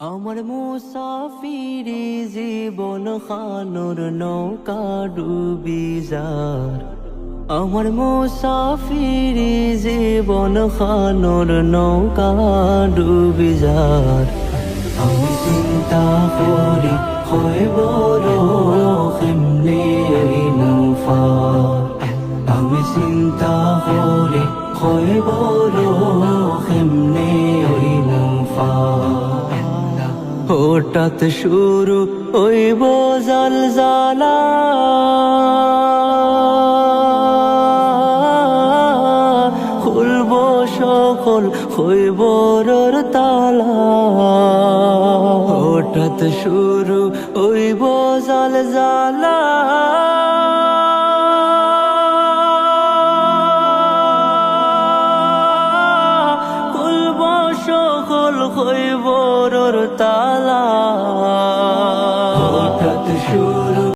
আমার মুসাফিরি জীবন খানোর নৌকা ডুবি যার। আমার মুসাফিরি জীবন খানোর নৌকা ডুবি যার। আমি চিন্তা করি, হয় বড় কেমনে আমি চিন্তা করি, হয় বড় কেমনে নৌফার। হঠাৎ শুরু ওই বোজাল জালা খুলব সকল হইবর তালা। হঠাৎ শুরু ওই বোজাল সকল হইবর তালা। সুর